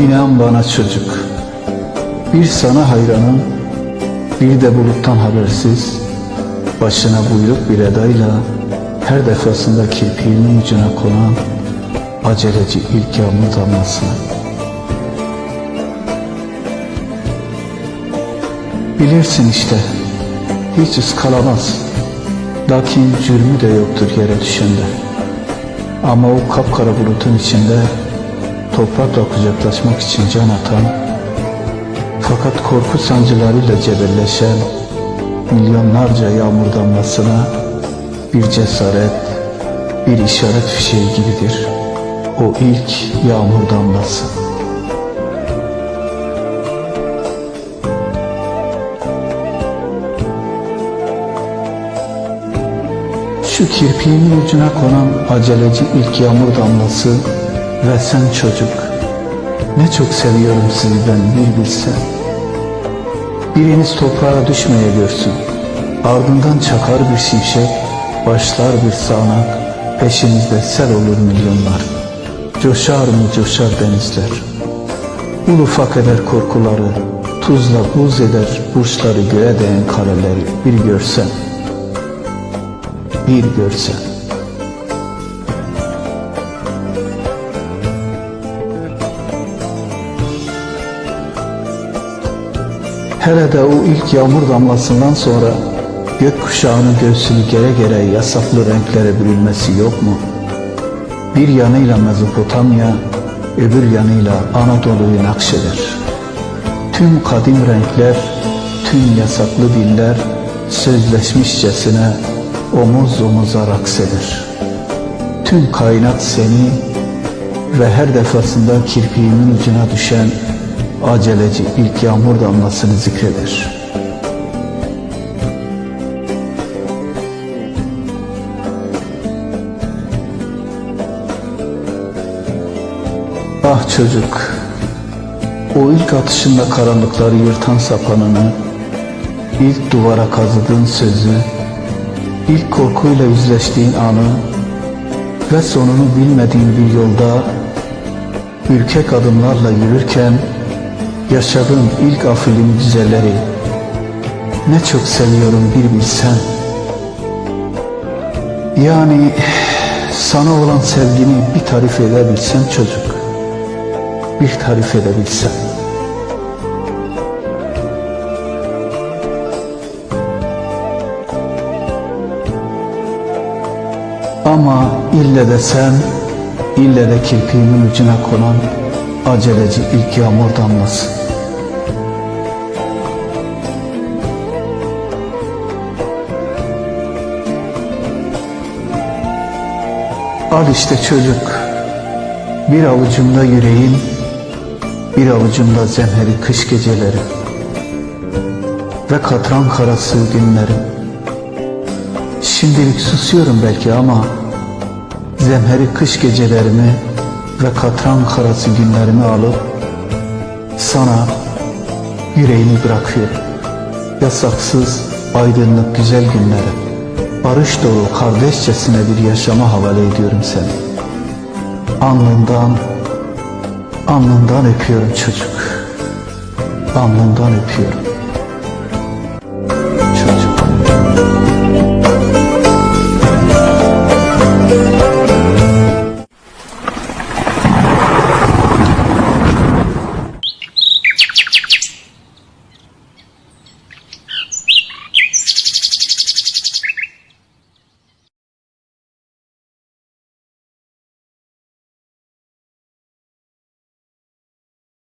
İnan bana çocuk. Bir sana hayranım, bir de buluttan habersiz. Başına buyruk bir edayla her defasında kirpiğinin ucuna konan aceleci ilk yağmur damlasına. Bilirsin işte, hiç ıskalamaz. Lakin cürmü de yoktur yere düşende. Ama o kapkara bulutun içinde toprakla kucaklaşmak için can atan, fakat korku sancılarıyla cebelleşen milyonlarca yağmur damlasına bir cesaret, bir işaret fişeği gibidir. O ilk yağmur damlası. Şu kirpiğimin ucuna konan aceleci ilk yağmur damlası ve sen çocuk. Ne çok seviyorum sizi ben bir bilsen. Biriniz toprağa düşmeye görsün. Ardından çakar bir şimşek, başlar bir sağanak, peşinizde sel olur milyonlar. Coşar mı coşar denizler. Ulu ufak eder korkuları, tuzla buz eder burçları göğe değen kareleri bir görsen bir görsen. Hele de o ilk yağmur damlasından sonra gökkuşağının göğsünü gere gere yasaklı renklere bürünmesi yok mu? Bir yanıyla Mezopotamya, öbür yanıyla Anadolu'yu nakşeder. Tüm kadim renkler, tüm yasaklı diller sözleşmişçesine omuz omuza raks eder. Tüm kainat seni ve her defasında kirpiğimin ucuna düşen aceleci ilk yağmur damlasını zikreder. Ah çocuk, o ilk atışında karanlıkları yırtan sapanını, ilk duvara kazıdığın sözü, ilk korkuyla yüzleştiğin anı ve sonunu bilmediğin bir yolda ürkek adımlarla yürürken yaşadığın ilk afili mucizeleri ne çok seviyorum bir bilsen. Yani sana olan sevgini bir tarif edebilsen çocuk, bir tarif edebilsen. Ama ille de sen, ille de kirpiğimin ucuna konan aceleci ilk yağmur damlası. Al işte çocuk, bir avucumda yüreğin, bir avucumda zemheri kış geceleri ve katran karası günlerim. Şimdilik susuyorum belki ama zemheri kış gecelerimi ve katran karası günlerimi alıp sana yüreğimi bırakıyorum. Yasaksız, aydınlık güzel günlere, barış dolu kardeşçesine bir yaşama havale ediyorum seni. Alnından, alnından öpüyorum çocuk. Alnından öpüyorum.